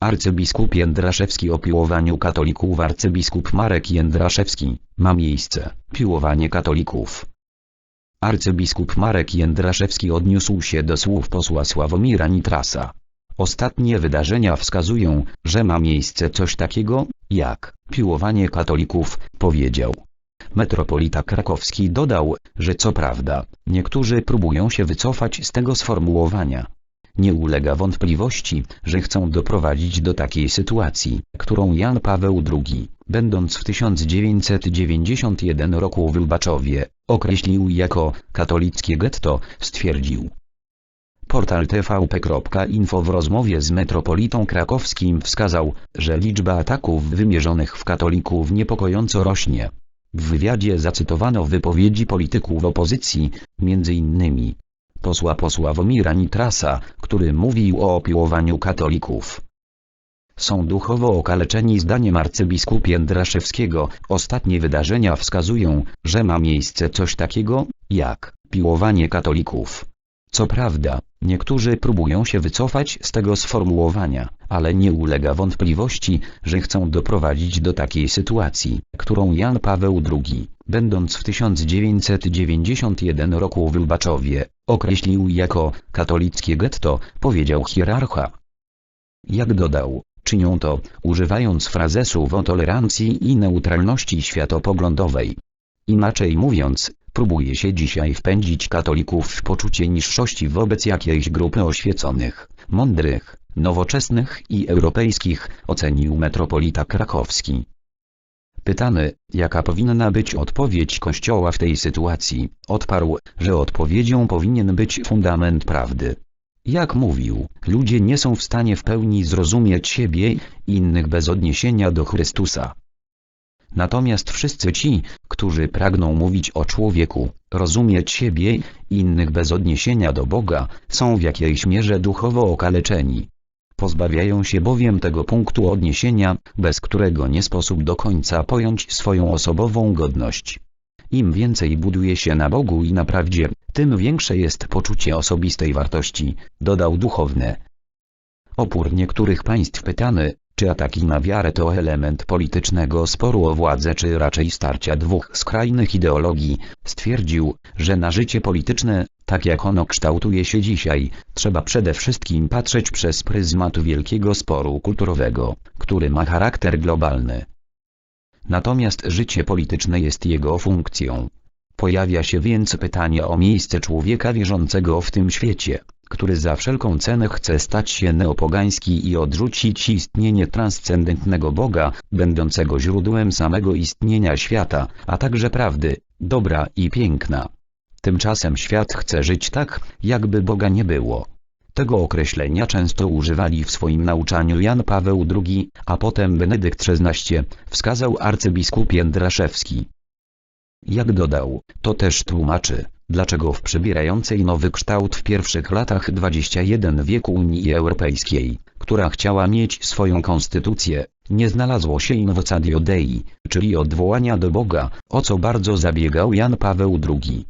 Arcybiskup Jędraszewski o piłowaniu katolików Arcybiskup Marek Jędraszewski, ma miejsce, piłowanie katolików. Arcybiskup Marek Jędraszewski odniósł się do słów posła Sławomira Nitrasa. Ostatnie wydarzenia wskazują, że ma miejsce coś takiego, jak piłowanie katolików, powiedział. Metropolita krakowski dodał, że co prawda, niektórzy próbują się wycofać z tego sformułowania. Nie ulega wątpliwości, że chcą doprowadzić do takiej sytuacji, którą Jan Paweł II, będąc w 1991 roku w Lubaczowie, określił jako katolickie getto, stwierdził. Portal tvp.info w rozmowie z metropolitą krakowskim wskazał, że liczba ataków wymierzonych w katolików niepokojąco rośnie. W wywiadzie zacytowano wypowiedzi polityków opozycji, m.in. posła posła Womira Nitrasa, który mówił o opiłowaniu katolików. Są duchowo okaleczeni zdaniem arcybiskup Jędraszewskiego. Ostatnie wydarzenia wskazują, że ma miejsce coś takiego, jak piłowanie katolików. Co prawda, niektórzy próbują się wycofać z tego sformułowania, ale nie ulega wątpliwości, że chcą doprowadzić do takiej sytuacji, którą Jan Paweł II, będąc w 1991 roku w Lubaczowie, określił jako katolickie getto, powiedział hierarcha. Jak dodał, czynią to, używając frazesów o tolerancji i neutralności światopoglądowej. Inaczej mówiąc, próbuje się dzisiaj wpędzić katolików w poczucie niższości wobec jakiejś grupy oświeconych, mądrych, nowoczesnych i europejskich, ocenił metropolita krakowski. Pytany, jaka powinna być odpowiedź Kościoła w tej sytuacji, odparł, że odpowiedzią powinien być fundament prawdy. Jak mówił, ludzie nie są w stanie w pełni zrozumieć siebie i innych bez odniesienia do Chrystusa. Natomiast wszyscy ci, którzy pragną mówić o człowieku, rozumieć siebie i innych bez odniesienia do Boga, są w jakiejś mierze duchowo okaleczeni. Pozbawiają się bowiem tego punktu odniesienia, bez którego nie sposób do końca pojąć swoją osobową godność. Im więcej buduje się na Bogu i na prawdzie, tym większe jest poczucie osobistej wartości, dodał duchowny. Opór niektórych państw pytany, czy ataki na wiarę to element politycznego sporu o władzę czy raczej starcia dwóch skrajnych ideologii, stwierdził, że na życie polityczne, tak jak ono kształtuje się dzisiaj, trzeba przede wszystkim patrzeć przez pryzmat wielkiego sporu kulturowego, który ma charakter globalny. Natomiast życie polityczne jest jego funkcją. Pojawia się więc pytanie o miejsce człowieka wierzącego w tym świecie który za wszelką cenę chce stać się neopogański i odrzucić istnienie transcendentnego Boga, będącego źródłem samego istnienia świata, a także prawdy, dobra i piękna. Tymczasem świat chce żyć tak, jakby Boga nie było. Tego określenia często używali w swoim nauczaniu Jan Paweł II, a potem Benedykt XVI, wskazał arcybiskup Jędraszewski. Jak dodał, to też tłumaczy, dlaczego w przybierającej nowy kształt w pierwszych latach XXI wieku Unii Europejskiej, która chciała mieć swoją konstytucję, nie znalazło się inwocatio Dei, czyli odwołania do Boga, o co bardzo zabiegał Jan Paweł II.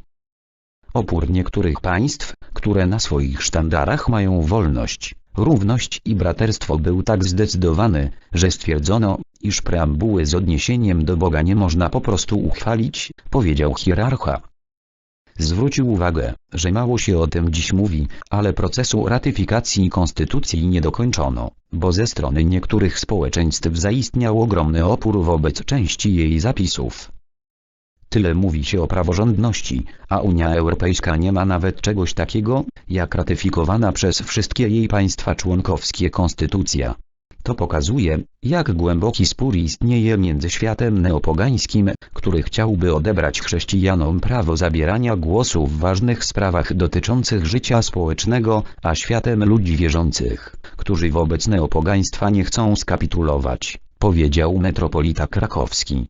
Opór niektórych państw, które na swoich sztandarach mają wolność, równość i braterstwo był tak zdecydowany, że stwierdzono, iż preambuły z odniesieniem do Boga nie można po prostu uchwalić, powiedział hierarcha. Zwrócił uwagę, że mało się o tym dziś mówi, ale procesu ratyfikacji konstytucji nie dokończono, bo ze strony niektórych społeczeństw zaistniał ogromny opór wobec części jej zapisów. Tyle mówi się o praworządności, a Unia Europejska nie ma nawet czegoś takiego, jak ratyfikowana przez wszystkie jej państwa członkowskie konstytucja. To pokazuje, jak głęboki spór istnieje między światem neopogańskim, który chciałby odebrać chrześcijanom prawo zabierania głosu w ważnych sprawach dotyczących życia społecznego, a światem ludzi wierzących, którzy wobec neopogaństwa nie chcą skapitulować, powiedział metropolita krakowski.